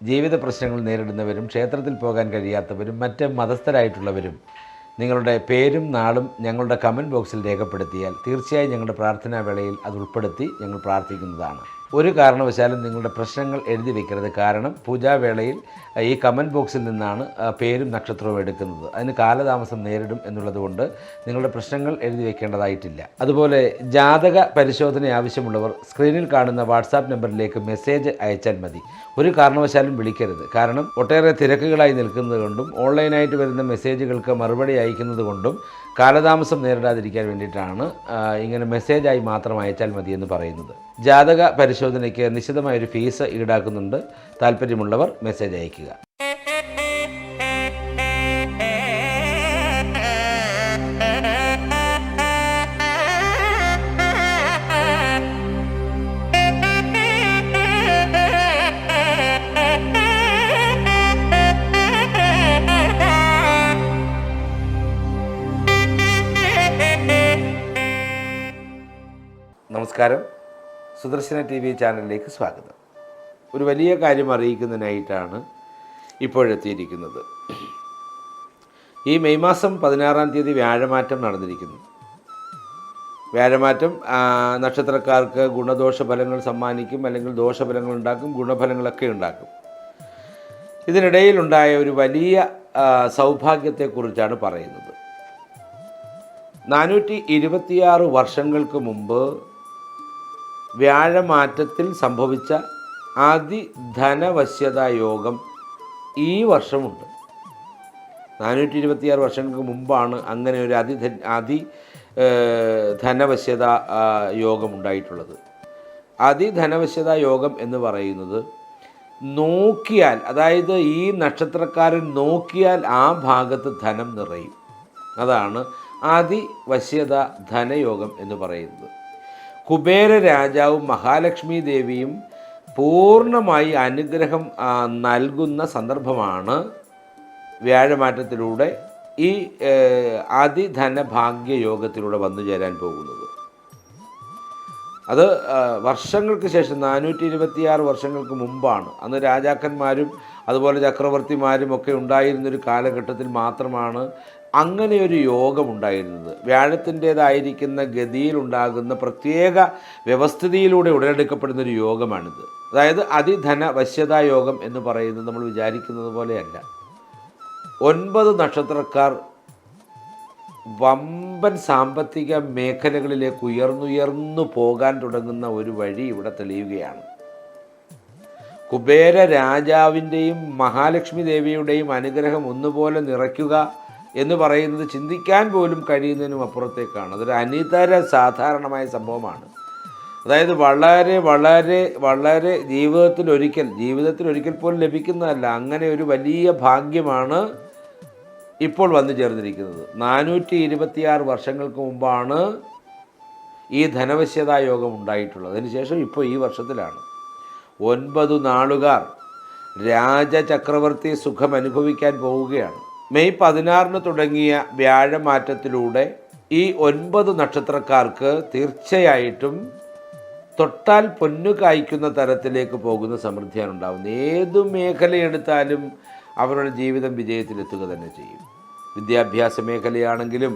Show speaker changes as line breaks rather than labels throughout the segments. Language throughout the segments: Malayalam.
ജീവിത പ്രശ്നങ്ങൾ നേരിടുന്നവരും ക്ഷേത്രത്തിൽ പോകാൻ കഴിയാത്തവരും മറ്റ് മതസ്ഥരായിട്ടുള്ളവരും നിങ്ങളുടെ പേരും നാളും ഞങ്ങളുടെ കമന്റ് ബോക്സിൽ രേഖപ്പെടുത്തിയാൽ തീർച്ചയായും ഞങ്ങളുടെ പ്രാർത്ഥനാ വേളയിൽ അത് ഉൾപ്പെടുത്തി ഞങ്ങൾ പ്രാർത്ഥിക്കുന്നതാണ്. ഒരു കാരണവശാലും നിങ്ങളുടെ പ്രശ്നങ്ങൾ എഴുതി വെക്കരുത്. കാരണം പൂജാവേളയിൽ ഈ കമന്റ് ബോക്സിൽ നിന്നാണ് പേരും നക്ഷത്രവും എടുക്കുന്നത്. അതിന് കാലതാമസം നേരിടും എന്നുള്ളതുകൊണ്ട് നിങ്ങളുടെ പ്രശ്നങ്ങൾ എഴുതി വെക്കേണ്ടതായിട്ടില്ല. അതുപോലെ ജാതക പരിശോധന ആവശ്യമുള്ളവർ സ്ക്രീനിൽ കാണുന്ന വാട്സാപ്പ് നമ്പറിലേക്ക് മെസ്സേജ് അയച്ചാൽ മതി. ഒരു കാരണവശാലും വിളിക്കരുത്. കാരണം ഒട്ടേറെ തിരക്കുകളായി നിൽക്കുന്നത് കൊണ്ടും ഓൺലൈനായിട്ട് വരുന്ന മെസ്സേജുകൾക്ക് മറുപടി അയക്കുന്നത് കൊണ്ടും കാലതാമസം നേരിടാതിരിക്കാൻ വേണ്ടിയിട്ടാണ് ഇങ്ങനെ മെസ്സേജായി മാത്രം അയച്ചാൽ മതി എന്ന് പറയുന്നത്. ജാതക പരിശോധനയ്ക്ക് നിശ്ചിതമായൊരു ഫീസ് ഈടാക്കുന്നുണ്ട്. താല്പര്യമുള്ളവർ മെസ്സേജ് അയയ്ക്കുക. നമസ്കാരം. സുദർശന ടി വി ചാനലിലേക്ക് സ്വാഗതം. ഒരു വലിയ കാര്യം അറിയിക്കുന്നതിനായിട്ടാണ് ഇപ്പോഴെത്തിയിരിക്കുന്നത്. ഈ മെയ് മാസം പതിനാറാം തീയതി വ്യാഴമാറ്റം നടന്നിരിക്കുന്നു. വ്യാഴമാറ്റം നക്ഷത്രക്കാർക്ക് ഗുണദോഷ ഫലങ്ങൾ സമ്മാനിക്കും അല്ലെങ്കിൽ ദോഷഫലങ്ങൾ ഉണ്ടാക്കും ഗുണഫലങ്ങളൊക്കെ ഉണ്ടാക്കും. ഇതിനിടയിലുണ്ടായ ഒരു വലിയ സൗഭാഗ്യത്തെക്കുറിച്ചാണ് പറയുന്നത്. നാനൂറ്റി ഇരുപത്തിയാറ് വർഷങ്ങൾക്ക് മുമ്പ് വ്യാഴമാറ്റത്തിൽ സംഭവിച്ച അതിധനവശ്യത യോഗം ഈ വർഷമുണ്ട്. നാനൂറ്റി ഇരുപത്തിയാറ് വർഷങ്ങൾക്ക് മുമ്പാണ് അങ്ങനെ ഒരു അതി അതി ധനവശ്യത യോഗം ഉണ്ടായിട്ടുള്ളത്. അതിധനവശ്യത യോഗം എന്ന് പറയുന്നത് നോക്കിയാൽ അതായത് ഈ നക്ഷത്രക്കാരൻ നോക്കിയാൽ ആ ഭാഗത്ത് ധനം നിറയും. അതാണ് അതിവശ്യത ധനയോഗം എന്ന് പറയുന്നത്. കുബേര രാജാവും മഹാലക്ഷ്മി ദേവിയും പൂർണമായി അനുഗ്രഹം നൽകുന്ന സന്ദർഭമാണ് വ്യാഴമാറ്റത്തിലൂടെ ഈ അതിധനഭാഗ്യ യോഗത്തിലൂടെ വന്നു ചേരാൻ പോകുന്നത്. അത് വർഷങ്ങൾക്ക് ശേഷം നാനൂറ്റി ഇരുപത്തിയാറ് വർഷങ്ങൾക്ക് മുമ്പാണ്. അന്ന് രാജാക്കന്മാരും അതുപോലെ ചക്രവർത്തിമാരും ഒക്കെ ഉണ്ടായിരുന്നൊരു കാലഘട്ടത്തിൽ മാത്രമാണ് അങ്ങനെ ഒരു യോഗമുണ്ടായിരുന്നത് വ്യാഴത്തിന്റേതായിരിക്കുന്ന ഗതിയിലുണ്ടാകുന്ന പ്രത്യേക വ്യവസ്ഥിതിയിലൂടെ ഉടലെടുക്കപ്പെടുന്ന ഒരു യോഗമാണിത്. അതായത് അതിധന വശ്യതാ യോഗം എന്ന് പറയുന്നത് നമ്മൾ വിചാരിക്കുന്നത് പോലെയല്ല. ഒൻപത് നക്ഷത്രക്കാർ വമ്പൻ സാമ്പത്തിക മേഖലകളിലേക്ക് ഉയർന്നുയർന്നു പോകാൻ തുടങ്ങുന്ന ഒരു വഴി ഇവിടെ തെളിയുകയാണ്. കുബേര രാജാവിന്റെയും മഹാലക്ഷ്മി ദേവിയുടെയും അനുഗ്രഹം ഒന്നുപോലെ നിറയ്ക്കുക എന്ന് പറയുന്നത് ചിന്തിക്കാൻ പോലും കഴിയുന്നതിനും അപ്പുറത്തേക്കാണ്. അതൊരു അനിതര സാധാരണമായ സംഭവമാണ്. അതായത് വളരെ വളരെ വളരെ ജീവിതത്തിൽ ഒരിക്കൽ ജീവിതത്തിൽ ഒരിക്കൽ പോലും ലഭിക്കുന്നതല്ല അങ്ങനെ ഒരു വലിയ ഭാഗ്യമാണ് ഇപ്പോൾ വന്നു ചേർന്നിരിക്കുന്നത്. നാനൂറ്റി ഇരുപത്തിയാറ് വർഷങ്ങൾക്ക് മുമ്പാണ് ഈ ധനവശ്യതാ യോഗം ഉണ്ടായിട്ടുള്ളത്. അതിനുശേഷം ഇപ്പോൾ ഈ വർഷത്തിലാണ്. ഒൻപത് നാളുകാർ രാജചക്രവർത്തി സുഖം അനുഭവിക്കാൻ പോവുകയാണ്. മെയ് പതിനാറിന് തുടങ്ങിയ വ്യാഴമാറ്റത്തിലൂടെ ഈ ഒൻപത് നക്ഷത്രക്കാർക്ക് തീർച്ചയായിട്ടും തൊട്ടാൽ പൊന്നു കായ്ക്കുന്ന തരത്തിലേക്ക് പോകുന്ന സമൃദ്ധിയാണ് ഉണ്ടാകുന്നത് ഏത് മേഖലയെടുത്താലും അവരുടെ ജീവിതം വിജയത്തിലെത്തുക തന്നെ ചെയ്യും. വിദ്യാഭ്യാസ മേഖലയാണെങ്കിലും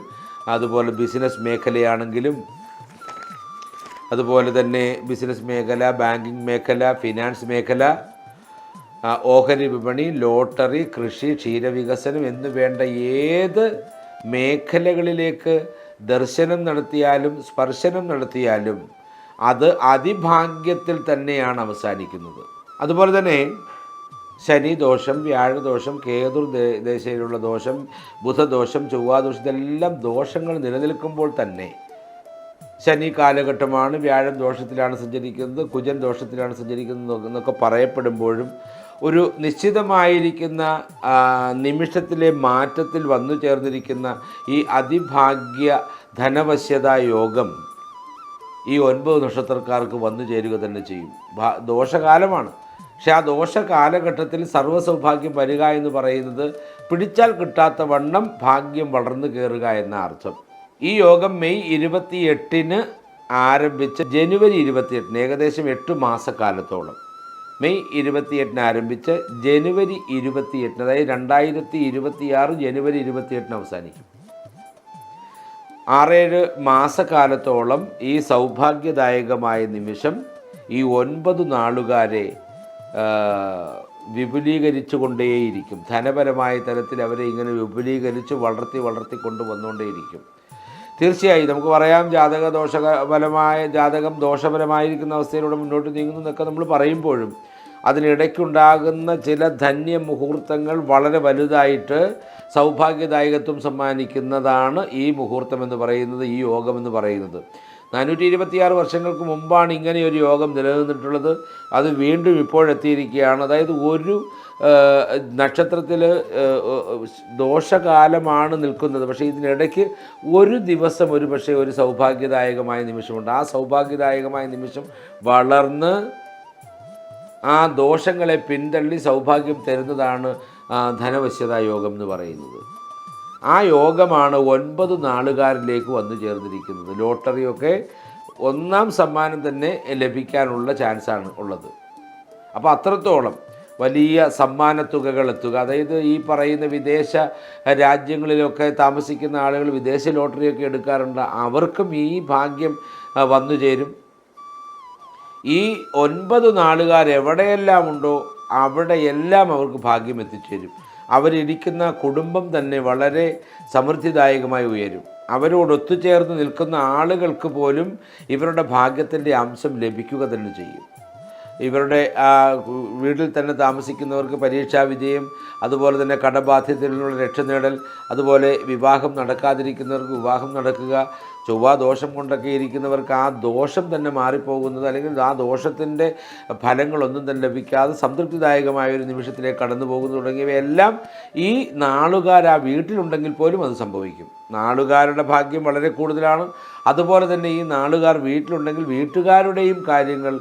അതുപോലെ ബിസിനസ് മേഖലയാണെങ്കിലും അതുപോലെ തന്നെ ബിസിനസ് മേഖല ബാങ്കിങ് മേഖല ഫിനാൻസ് മേഖല ഓഹരി വിപണി ലോട്ടറി കൃഷി ക്ഷീരവികസനം എന്നു വേണ്ട ഏത് മേഖലകളിലേക്ക് ദർശനം നടത്തിയാലും സ്പർശനം നടത്തിയാലും അത് അതിഭാഗ്യത്തിൽ തന്നെയാണ് അവസാനിക്കുന്നത്. അതുപോലെ തന്നെ ശനി ദോഷം വ്യാഴദോഷം കേതുർ ദേ- ദേശയിലുള്ള ദോഷം ബുധദോഷം ചൊവ്വാദോഷം ഇതെല്ലാം ദോഷങ്ങൾ നിലനിൽക്കുമ്പോൾ തന്നെ ശനി കാലഘട്ടമാണ്. വ്യാഴം ദോഷത്തിലാണ് സഞ്ചരിക്കുന്നത് കുജൻ ദോഷത്തിലാണ് സഞ്ചരിക്കുന്നത് എന്നൊക്കെ പറയപ്പെടുമ്പോഴും ഒരു നിശ്ചിതമായിരിക്കുന്ന നിമിഷത്തിലെ മാറ്റത്തിൽ വന്നു ചേർന്നിരിക്കുന്ന ഈ അതിഭാഗ്യ ധനവശ്യത യോഗം ഈ ഒൻപത് നക്ഷത്രക്കാർക്ക് വന്നു ചേരുക തന്നെ ചെയ്യും. ദോഷകാലമാണ്. പക്ഷെ ആ ദോഷ കാലഘട്ടത്തിൽ സർവസൗഭാഗ്യം വരിക എന്ന് പറയുന്നത് പിടിച്ചാൽ കിട്ടാത്ത വണ്ണം ഭാഗ്യം വളർന്നു കയറുക എന്ന അർത്ഥം. ഈ യോഗം മെയ് ഇരുപത്തിയെട്ടിന് ആരംഭിച്ച് ജനുവരി ഇരുപത്തിയെട്ടിന് ഏകദേശം എട്ട് മാസക്കാലത്തോളം. മെയ് ഇരുപത്തിയെട്ടിന് ആരംഭിച്ച് ജനുവരി ഇരുപത്തിയെട്ടിന് അതായത് രണ്ടായിരത്തി ഇരുപത്തിയാറ് ജനുവരി ഇരുപത്തിയെട്ടിന് അവസാനിക്കും. ആറേഴ് മാസക്കാലത്തോളം ഈ സൗഭാഗ്യദായകമായ നിമിഷം ഈ ഒൻപത് നാളുകാരെ വിപുലീകരിച്ചു കൊണ്ടേയിരിക്കും ധനപരമായ തലത്തിൽ അവരെ ഇങ്ങനെ വിപുലീകരിച്ച് വളർത്തി വളർത്തി കൊണ്ടുവന്നുകൊണ്ടേയിരിക്കും. തീർച്ചയായും നമുക്ക് പറയാം ജാതക ദോഷഫലമായ ജാതകം ദോഷപരമായിരിക്കുന്ന അവസ്ഥയിലൂടെ മുന്നോട്ട് നീങ്ങുന്നു എന്നൊക്കെ നമ്മൾ പറയുമ്പോഴും അതിനിടയ്ക്കുണ്ടാകുന്ന ചില ധന്യ മുഹൂർത്തങ്ങൾ വളരെ വലുതായിട്ട് സൗഭാഗ്യദായകത്വം സമ്മാനിക്കുന്നതാണ് ഈ മുഹൂർത്തം എന്ന് പറയുന്നത് ഈ യോഗം എന്ന് പറയുന്നത്. നാനൂറ്റി ഇരുപത്തിയാറ് വർഷങ്ങൾക്ക് മുമ്പാണ് ഇങ്ങനെ ഒരു യോഗം നിലനിന്നിട്ടുള്ളത്. അത് വീണ്ടും ഇപ്പോഴെത്തിയിരിക്കുകയാണ്. അതായത് ഒരു നക്ഷത്രത്തിൽ ദോഷകാലമാണ് നിൽക്കുന്നത്. പക്ഷേ ഇതിനിടയ്ക്ക് ഒരു ദിവസം ഒരു പക്ഷേ ഒരു സൗഭാഗ്യദായകമായ നിമിഷമുണ്ട്. ആ സൗഭാഗ്യദായകമായ നിമിഷം വളർന്ന് ആ ദോഷങ്ങളെ പിന്തള്ളി സൗഭാഗ്യം തരുന്നതാണ് ധനവശ്യത യോഗം എന്ന് പറയുന്നത്. ആ യോഗമാണ് ഒൻപത് നാളുകാരിലേക്ക് വന്നു ചേർന്നിരിക്കുന്നത്. ലോട്ടറിയൊക്കെ ഒന്നാം സമ്മാനം തന്നെ ലഭിക്കാനുള്ള ചാൻസാണ് ഉള്ളത്. അപ്പോൾ അത്രത്തോളം. വലിയ സമ്മാനത്തുകകൾ എത്തുക. അതായത് ഈ പറയുന്ന വിദേശ രാജ്യങ്ങളിലൊക്കെ താമസിക്കുന്ന ആളുകൾ വിദേശ ലോട്ടറിയൊക്കെ എടുക്കാറുണ്ട്. അവർക്കും ഈ ഭാഗ്യം വന്നു ചേരും. ഈ ഒൻപത് നാളുകാർ എവിടെയെല്ലാം ഉണ്ടോ അവിടെയെല്ലാം അവർക്ക് ഭാഗ്യം എത്തിച്ചേരും. അവരിരിക്കുന്ന കുടുംബം തന്നെ വളരെ സമൃദ്ധിദായകമായി ഉയരും. അവരോട് ഒത്തുചേർന്ന് നിൽക്കുന്ന ആളുകൾക്ക് പോലും ഇവരുടെ ഭാഗ്യത്തിന്റെ അംശം ലഭിക്കുക തന്നെ ചെയ്യും. ഇവരുടെ വീട്ടിൽ തന്നെ താമസിക്കുന്നവർക്ക് പരീക്ഷാ വിജയം അതുപോലെ തന്നെ കടബാധ്യതയിൽ നിന്നുള്ള രക്ഷ നേടൽ അതുപോലെ വിവാഹം നടക്കാതിരിക്കുന്നവർക്ക് വിവാഹം നടക്കുക ചൊവ്വാ ദോഷം കൊണ്ടൊക്കെ ഇരിക്കുന്നവർക്ക് ആ ദോഷം തന്നെ മാറിപ്പോകുന്നത് അല്ലെങ്കിൽ ആ ദോഷത്തിന്റെ ഫലങ്ങളൊന്നും തന്നെ ലഭിക്കാതെ സംതൃപ്തിദായകമായ ഒരു നിമിഷത്തിലേക്ക് കടന്നു പോകുന്നു തുടങ്ങിയവയെല്ലാം ഈ നാളുകാർ ആ വീട്ടിലുണ്ടെങ്കിൽ പോലും അത് സംഭവിക്കും. നാളുകാരുടെ ഭാഗ്യം വളരെ കൂടുതലാണ്. അതുപോലെ തന്നെ ഈ നാളുകാർ വീട്ടിലുണ്ടെങ്കിൽ വീട്ടുകാരുടെയും കാര്യങ്ങൾ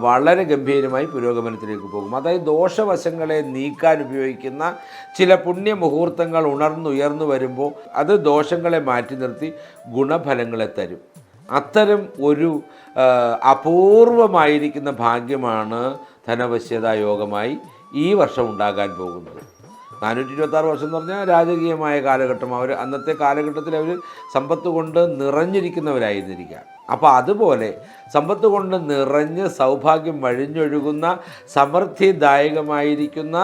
വളരെ ഗംഭീരമായി പുരോഗമനത്തിലേക്ക് പോകും. അതായത് ദോഷവശങ്ങളെ നീക്കാൻ ഉപയോഗിക്കുന്ന ചില പുണ്യ മുഹൂർത്തങ്ങൾ ഉണർന്നുയർന്നു വരുമ്പോൾ അത് ദോഷങ്ങളെ മാറ്റി നിർത്തി ഗുണഫലങ്ങളെ തരും. അത്തരം ഒരു അപൂർവമായിരിക്കുന്ന ഭാഗ്യമാണ് ധനവശ്യത യോഗമായി ഈ വർഷം ഉണ്ടാകാൻ പോകുന്നത്. നാനൂറ്റി ഇരുപത്താറ് വർഷം എന്ന് പറഞ്ഞാൽ രാജകീയമായ കാലഘട്ടം. അവർ അന്നത്തെ കാലഘട്ടത്തിൽ അവർ സമ്പത്ത് കൊണ്ട് നിറഞ്ഞിരിക്കുന്നവരായിരുന്നിരിക്കാം അപ്പോൾ അതുപോലെ സമ്പത്ത് കൊണ്ട് നിറഞ്ഞ് സൗഭാഗ്യം വഴിഞ്ഞൊഴുകുന്ന സമൃദ്ധിദായകമായിരിക്കുന്ന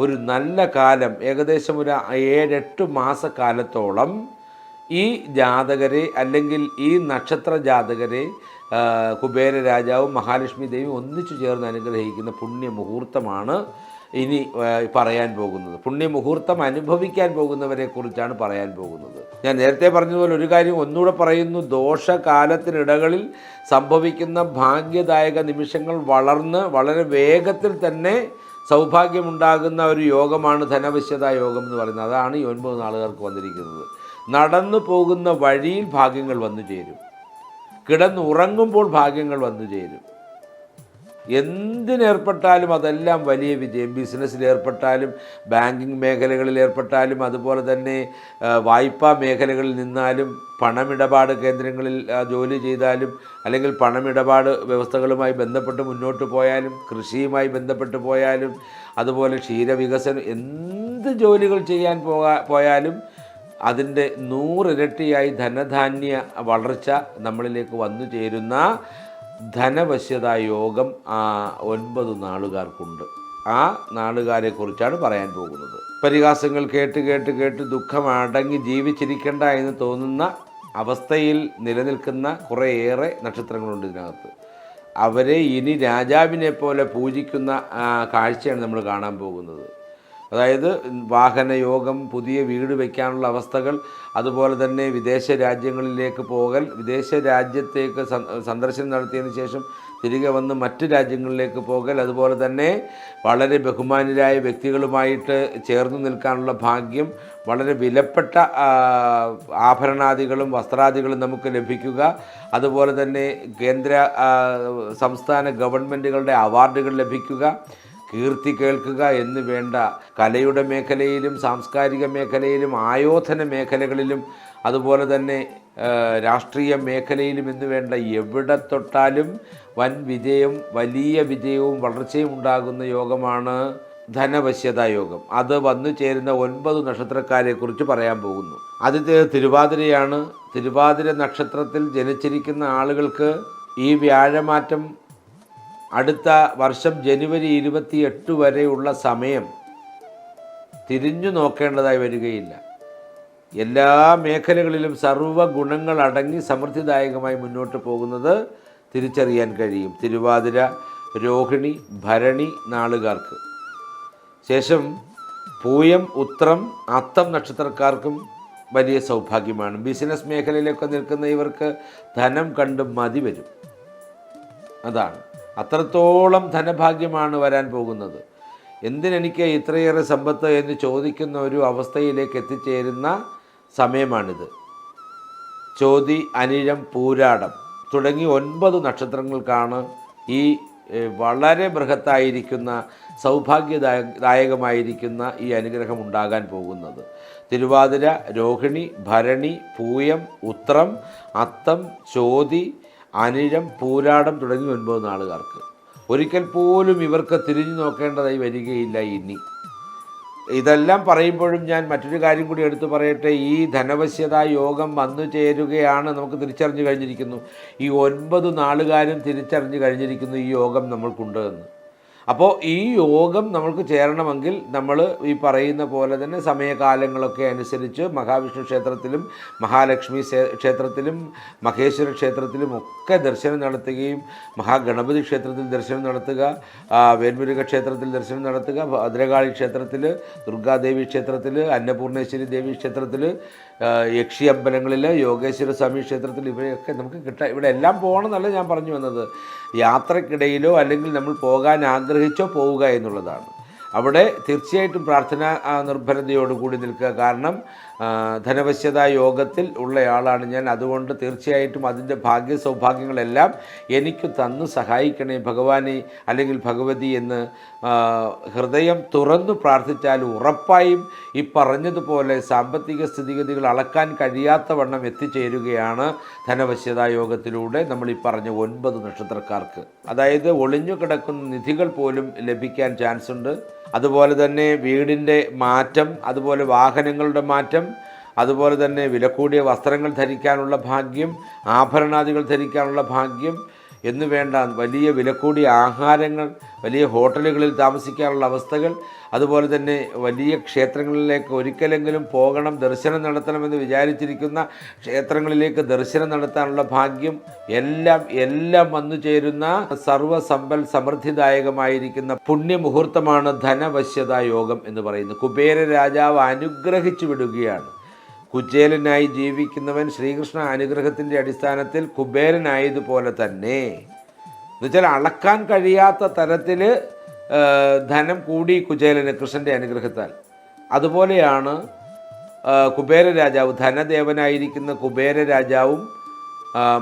ഒരു നല്ല കാലം ഏകദേശം ഒരു ഏഴെട്ട് മാസക്കാലത്തോളം ഈ ജാതകരെ അല്ലെങ്കിൽ ഈ നക്ഷത്ര ജാതകരെ കുബേര രാജാവും മഹാലക്ഷ്മി ദേവിയും ഒന്നിച്ചു ചേർന്ന് അനുഗ്രഹിക്കുന്ന പുണ്യ മുഹൂർത്തമാണ് ഇനി പറയാൻ പോകുന്നത്. പുണ്യ മുഹൂർത്തം അനുഭവിക്കാൻ പോകുന്നവരെക്കുറിച്ചാണ് പറയാൻ പോകുന്നത്. ഞാൻ നേരത്തെ പറഞ്ഞതുപോലെ ഒരു കാര്യം ഒന്നുകൂടെ പറയുന്നു. ദോഷകാലത്തിനിടകളിൽ സംഭവിക്കുന്ന ഭാഗ്യദായക നിമിഷങ്ങൾ വളർന്ന് വളരെ വേഗത്തിൽ തന്നെ സൗഭാഗ്യമുണ്ടാകുന്ന ഒരു യോഗമാണ് ധനവശ്യത യോഗം എന്ന് പറയുന്നത്. അതാണ് ഈ ഒൻപത് നാളുകാർക്ക് വന്നിരിക്കുന്നത്. നടന്നു പോകുന്ന വഴിയിൽ ഭാഗ്യങ്ങൾ വന്നു ചേരും. കിടന്നുറങ്ങുമ്പോൾ ഭാഗ്യങ്ങൾ വന്നു ചേരും. എന്തിനേർപ്പെട്ടാലും അതെല്ലാം വലിയ വിജയം. ബിസിനസ്സിൽ ഏർപ്പെട്ടാലും ബാങ്കിങ് മേഖലകളിൽ ഏർപ്പെട്ടാലും അതുപോലെ തന്നെ വായ്പാ മേഖലകളിൽ നിന്നാലും പണമിടപാട് കേന്ദ്രങ്ങളിൽ ജോലി ചെയ്താലും അല്ലെങ്കിൽ പണമിടപാട് വ്യവസ്ഥകളുമായി ബന്ധപ്പെട്ട് മുന്നോട്ട് പോയാലും കൃഷിയുമായി ബന്ധപ്പെട്ട് പോയാലും അതുപോലെ ക്ഷീരവികസനം എന്ത് ജോലികൾ ചെയ്യാൻ പോകാ പോയാലും അതിന്റെ നൂറിരട്ടിയായി ധനധാന്യ വളർച്ച നമ്മളിലേക്ക് വന്നു ചേരുന്ന ധനവശ്യത യോഗം ഒൻപത് നാളുകാർക്കുണ്ട്. ആ നാളുകാരെ കുറിച്ചാണ് പറയാൻ പോകുന്നത്. പരിഹാസങ്ങൾ കേട്ട് കേട്ട് കേട്ട് ദുഃഖം അടങ്ങി ജീവിച്ചിരിക്കേണ്ട എന്ന് തോന്നുന്ന അവസ്ഥയിൽ നിലനിൽക്കുന്ന കുറേയേറെ നക്ഷത്രങ്ങളുണ്ട് ഇതിനകത്ത്. അവരെ ഇനി രാജാവിനെ പോലെ പൂജിക്കുന്ന കാഴ്ചയാണ് നമ്മൾ കാണാൻ പോകുന്നത്. അതായത് വാഹനയോഗം പുതിയ വീട് വയ്ക്കാനുള്ള അവസ്ഥകൾ അതുപോലെ തന്നെ വിദേശ രാജ്യങ്ങളിലേക്ക് പോകൽ വിദേശ രാജ്യത്തേക്ക് സന്ദർശനം നടത്തിയതിന് ശേഷം തിരികെ വന്ന് മറ്റ് രാജ്യങ്ങളിലേക്ക് പോകൽ അതുപോലെ തന്നെ വളരെ ബഹുമാനരായ വ്യക്തികളുമായിട്ട് ചേർന്ന് നിൽക്കാനുള്ള ഭാഗ്യം വളരെ വിലപ്പെട്ട ആഭരണാദികളും വസ്ത്രാദികളും നമുക്ക് ലഭിക്കുക അതുപോലെ തന്നെ കേന്ദ്ര സംസ്ഥാന ഗവൺമെന്റുകളുടെ അവാർഡുകൾ ലഭിക്കുക കീർത്തി കേൾക്കുക എന്ന് വേണ്ട. കലയുടെ മേഖലയിലും സാംസ്കാരിക മേഖലയിലും ആയോധന മേഖലകളിലും അതുപോലെ തന്നെ രാഷ്ട്രീയ മേഖലയിലും എന്ന് വേണ്ട എവിടെ തൊട്ടാലും വൻ വിജയം വലിയ വിജയവും വളർച്ചയും ഉണ്ടാകുന്ന യോഗമാണ് ധനവശ്യത യോഗം. അത് വന്നു ചേരുന്ന ഒൻപത് നക്ഷത്രക്കാരെക്കുറിച്ച് പറയാൻ പോകുന്നു. ആദ്യത്തെ തിരുവാതിരയാണ്. തിരുവാതിര നക്ഷത്രത്തിൽ ജനിച്ചിരിക്കുന്ന ആളുകൾക്ക് ഈ വ്യാഴമാറ്റം അടുത്ത വർഷം ജനുവരി ഇരുപത്തി എട്ട് വരെയുള്ള സമയം തിരിഞ്ഞു നോക്കേണ്ടതായി വരികയില്ല. എല്ലാ മേഖലകളിലും സർവ ഗുണങ്ങൾ അടങ്ങി സമൃദ്ധിദായകമായി മുന്നോട്ട് പോകുന്നത് തിരിച്ചറിയാൻ കഴിയും. തിരുവാതിര രോഹിണി ഭരണി നാളുകാർക്ക്. ശേഷം പൂയം ഉത്രം അത്തം നക്ഷത്രക്കാർക്കും വലിയ സൗഭാഗ്യമാണ്. ബിസിനസ് മേഖലയിലൊക്കെ നിൽക്കുന്ന ഇവർക്ക് ധനം കണ്ട് മതി വരും. അതാണ്. അത്രത്തോളം ധനഭാഗ്യമാണ് വരാൻ പോകുന്നത്. എന്തിനെനിക്ക് ഇത്രയേറെ സമ്പത്ത് എന്ന് ചോദിക്കുന്ന ഒരു അവസ്ഥയിലേക്ക് എത്തിച്ചേരുന്ന സമയമാണിത്. ചോതി അനിഴം പൂരാടം തുടങ്ങി ഒൻപത് നക്ഷത്രങ്ങൾക്കാണ് ഈ വളരെ ബൃഹത്തായിരിക്കുന്ന സൗഭാഗ്യദായകമായിരിക്കുന്ന ഈ അനുഗ്രഹം ഉണ്ടാകാൻ പോകുന്നത്. തിരുവാതിര രോഹിണി ഭരണി പൂയം ഉത്രം അത്തം ചോതി അനിഴം പൂരാടം തുടങ്ങി ഒൻപത് നാളുകാർക്ക്. ഒരിക്കൽ പോലും ഇവർക്ക് തിരിഞ്ഞു നോക്കേണ്ടതായി വരികയില്ല ഇനി. ഇതെല്ലാം പറയുമ്പോഴും ഞാൻ മറ്റൊരു കാര്യം കൂടി എടുത്തു പറയട്ടെ. ഈ ധനവശ്യത യോഗം വന്നു ചേരുകയാണ് നമുക്ക് തിരിച്ചറിഞ്ഞു കഴിഞ്ഞിരിക്കുന്നു. ഈ ഒൻപത് നാളുകാരും തിരിച്ചറിഞ്ഞു കഴിഞ്ഞിരിക്കുന്നു ഈ യോഗം നമ്മൾക്കുണ്ട് എന്ന്. അപ്പോൾ ഈ യോഗം നമ്മൾക്ക് ചേരണമെങ്കിൽ നമ്മൾ ഈ പറയുന്ന പോലെ തന്നെ സമയകാലങ്ങളൊക്കെ അനുസരിച്ച് മഹാവിഷ്ണു ക്ഷേത്രത്തിലും മഹാലക്ഷ്മി ക്ഷേത്രത്തിലും മഹേശ്വര ക്ഷേത്രത്തിലും ഒക്കെ ദർശനം നടത്തുകയും മഹാഗണപതി ക്ഷേത്രത്തിൽ ദർശനം നടത്തുക വേൽമുരുക ക്ഷേത്രത്തിൽ ദർശനം നടത്തുക ഭദ്രകാളി ക്ഷേത്രത്തിൽ ദുർഗാദേവി ക്ഷേത്രത്തിൽ അന്നപൂർണേശ്വരി ദേവി ക്ഷേത്രത്തിൽ യക്ഷി അമ്പലങ്ങളിൽ യോഗേശ്വര സ്വാമി ക്ഷേത്രത്തിൽ ഇവയൊക്കെ നമുക്ക് കിട്ടാൻ ഇവിടെ എല്ലാം പോകണമെന്നല്ല ഞാൻ പറഞ്ഞു വന്നത്. യാത്രക്കിടയിലോ അല്ലെങ്കിൽ നമ്മൾ പോകാൻ ആഗ്രഹിച്ചോ പോവുക എന്നുള്ളതാണ്. അവിടെ തീർച്ചയായിട്ടും പ്രാർത്ഥന നിർഭരതയോടുകൂടി നിൽക്കുക. കാരണം ധനവശ്യത യോഗത്തിൽ ഉള്ളയാളാണ് ഞാൻ. അതുകൊണ്ട് തീർച്ചയായിട്ടും അതിന്റെ ഭാഗ്യ സൗഭാഗ്യങ്ങളെല്ലാം എനിക്ക് തന്ന് സഹായിക്കണേ ഭഗവാനെ. അല്ലെങ്കിൽ ഭഗവതി എന്ന് ഹൃദയം തുറന്നു പ്രാർത്ഥിച്ചാൽ ഉറപ്പായും ഈ പറഞ്ഞതുപോലെ സാമ്പത്തിക സ്ഥിതിഗതികൾ അളക്കാൻ കഴിയാത്ത വണ്ണം എത്തിച്ചേരുകയാണ് ധനവശ്യത യോഗത്തിലൂടെ നമ്മൾ ഈ പറഞ്ഞ ഒൻപത് നക്ഷത്രക്കാർക്ക്. അതായത് ഒളിഞ്ഞു കിടക്കുന്ന നിധികൾ പോലും ലഭിക്കാൻ ചാൻസ് ഉണ്ട് അതുപോലെ തന്നെ വീടിന്റെ മാറ്റം അതുപോലെ വാഹനങ്ങളുടെ മാറ്റം അതുപോലെ തന്നെ വില കൂടിയ വസ്ത്രങ്ങൾ ധരിക്കാനുള്ള ഭാഗ്യം ആഭരണാദികൾ ധരിക്കാനുള്ള ഭാഗ്യം എന്നു വേണ്ട വലിയ വില കൂടിയ ആഹാരങ്ങൾ വലിയ ഹോട്ടലുകളിൽ താമസിക്കാനുള്ള അവസ്ഥകൾ അതുപോലെ തന്നെ വലിയ ക്ഷേത്രങ്ങളിലേക്ക് ഒരിക്കലെങ്കിലും പോകണം ദർശനം നടത്തണമെന്ന് വിചാരിച്ചിരിക്കുന്ന ക്ഷേത്രങ്ങളിലേക്ക് ദർശനം നടത്താനുള്ള ഭാഗ്യം എല്ലാം എല്ലാം വന്നു ചേരുന്ന സർവസമ്പൽ സമൃദ്ധിദായകമായിരിക്കുന്ന പുണ്യമുഹൂർത്തമാണ് ധനവശ്യത യോഗം എന്ന് പറയുന്നത്. കുബേര രാജാവ് അനുഗ്രഹിച്ചു വിടുകയാണ്. കുചേലനായി ജീവിക്കുന്നവൻ ശ്രീകൃഷ്ണ അനുഗ്രഹത്തിന്റെ അടിസ്ഥാനത്തിൽ കുബേരനായതുപോലെ തന്നെ. എന്നുവെച്ചാൽ അളക്കാൻ കഴിയാത്ത തരത്തിൽ ധനം കൂടി കുചേലന് കൃഷ്ണന്റെ അനുഗ്രഹത്താൽ. അതുപോലെയാണ് കുബേര രാജാവ് ധനദേവനായിരിക്കുന്ന കുബേര രാജാവും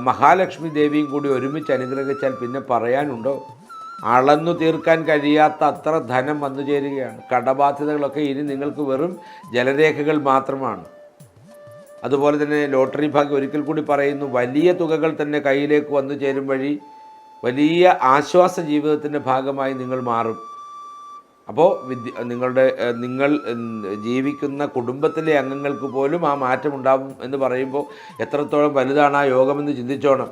മഹാലക്ഷ്മി ദേവിയും കൂടി ഒരുമിച്ച് അനുഗ്രഹിച്ചാൽ പിന്നെ പറയാനുണ്ടോ? അളന്നു തീർക്കാൻ കഴിയാത്ത അത്ര ധനം വന്നു ചേരുകയാണ്. കടബാധ്യതകളൊക്കെ ഇനി നിങ്ങൾക്ക് വെറും ജലരേഖകൾ മാത്രമാണ്. അതുപോലെ തന്നെ ലോട്ടറി ഭാഗ്യം ഒരിക്കൽ കൂടി പറയുന്നു വലിയ തുകകൾ തന്നെ കയ്യിലേക്ക് വന്നു ചേരും വഴി വലിയ ആശ്വാസ ജീവിതത്തിന്റെ ഭാഗമായി നിങ്ങൾ മാറും. അപ്പോൾ വിദ്യ നിങ്ങളുടെ നിങ്ങൾ ജീവിക്കുന്ന കുടുംബത്തിലെ അംഗങ്ങൾക്ക് പോലും ആ മാറ്റം ഉണ്ടാവും എന്ന് പറയുമ്പോൾ എത്രത്തോളം വലുതാണ് ആ യോഗമെന്ന് ചിന്തിച്ചോണം.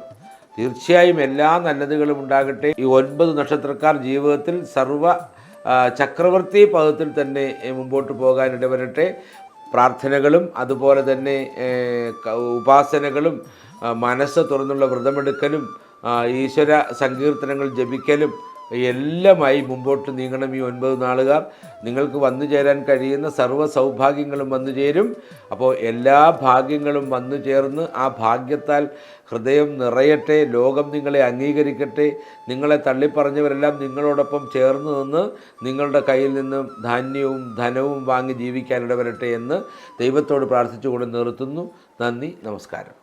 തീർച്ചയായും എല്ലാ നല്ലതുകളും ഉണ്ടാകട്ടെ. ഈ ഒൻപത് നക്ഷത്രക്കാർ ജീവിതത്തിൽ സർവ ചക്രവർത്തി പദത്തിൽ തന്നെ മുമ്പോട്ട് പോകാൻ ഇടവരട്ടെ. പ്രാർത്ഥനകളും അതുപോലെ തന്നെ ഉപാസനകളും മനസ്സ് തുറന്നുള്ള വ്രതമെടുക്കലും ഈശ്വര സങ്കീർത്തനങ്ങൾ ജപിക്കലും എല്ലാമായി മുമ്പോട്ട് നീങ്ങണം ഈ ഒൻപത് നാളുകാർ. നിങ്ങൾക്ക് വന്നു ചേരാൻ കഴിയുന്ന സർവ സൗഭാഗ്യങ്ങളും വന്നു ചേരും. അപ്പോൾ എല്ലാ ഭാഗ്യങ്ങളും വന്നു ചേർന്ന് ആ ഭാഗ്യത്താൽ ഹൃദയം നിറയട്ടെ ലോകം നിങ്ങളെ അംഗീകരിക്കട്ടെ. നിങ്ങളെ തള്ളിപ്പറഞ്ഞവരെല്ലാം നിങ്ങളോടൊപ്പം ചേർന്ന് നിന്ന് നിങ്ങളുടെ കയ്യിൽ നിന്നും ധാന്യവും ധനവും വാങ്ങി ജീവിക്കാനിടവരട്ടെ എന്ന് ദൈവത്തോട് പ്രാർത്ഥിച്ചുകൊണ്ട് നിർത്തുന്നു. നന്ദി നമസ്കാരം.